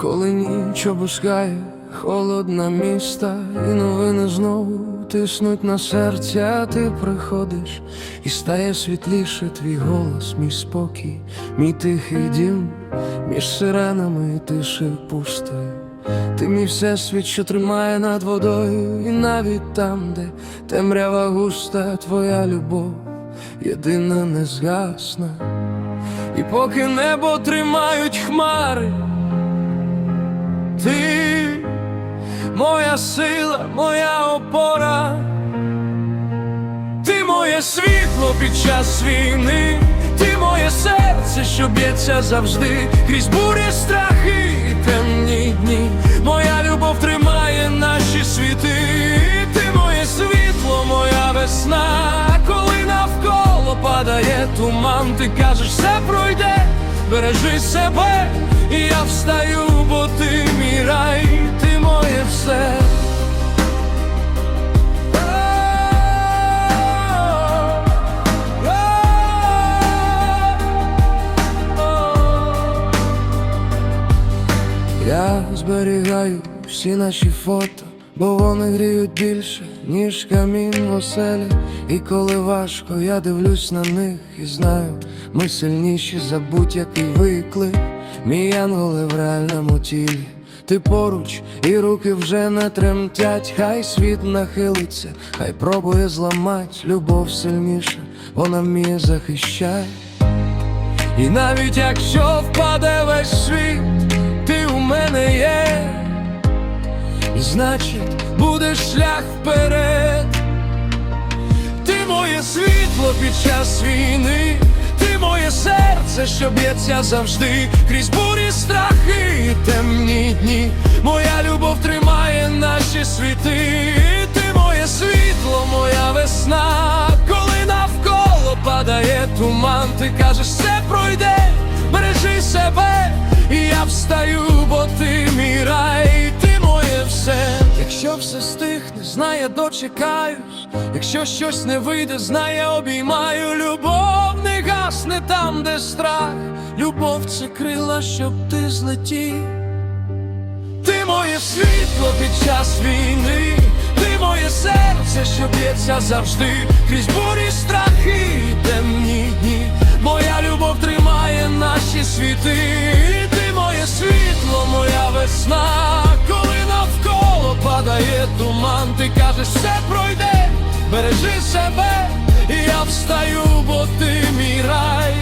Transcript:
Коли ніч опускає холодна міста, і новини знову тиснуть на серця, ти приходиш, і стає світліше твій голос, мій спокій, мій тихий дім, між сиренами і пустою. Ти мій всесвіт, що тримає над водою, і навіть там, де темрява густа, твоя любов, єдина не згасна. І поки небо тримають хмари, ти моя сила, моя опора, ти моє світло під час війни, ти моє серце, що б'ється завжди, крізь бурі страхи і темні дні. Моя любов тримає наші світи, ти моє світло, моя весна, коли навколо падає туман, ти кажеш, все пройде, бережи себе, і я Я зберігаю всі наші фото, бо вони гріють більше, ніж камін в оселі. І коли важко, я дивлюсь на них і знаю, ми сильніші за будь-який виклик. Мій янголи в реальному тілі. Ти поруч, і руки вже не тремтять, хай світ нахилиться, хай пробує зламать любов сильніша, вона вміє захищать. І навіть якщо впаде весь світ, значить, буде шлях вперед. Ти моє світло під час війни, ти моє серце, що б'ється завжди, крізь бурі страхи і темні дні. Моя любов тримає наші світи, ти моє світло, моя весна, коли навколо падає туман, ти кажеш, все пройде, бережи себе, і я встаю, бо ти мій рай, знає, дочекаюсь, якщо щось не вийде, знає, обіймаю. Любов, не гасне там, де страх, любов це крила, щоб ти злетів. Ти моє світло під час війни, ти моє серце, що б'ється завжди, крізь бурі страхи і темні дні. Моя любов тримає наші світи, Туман, ти кажеш, все пройде, бережи себе, і я встаю, бо ти мій рай.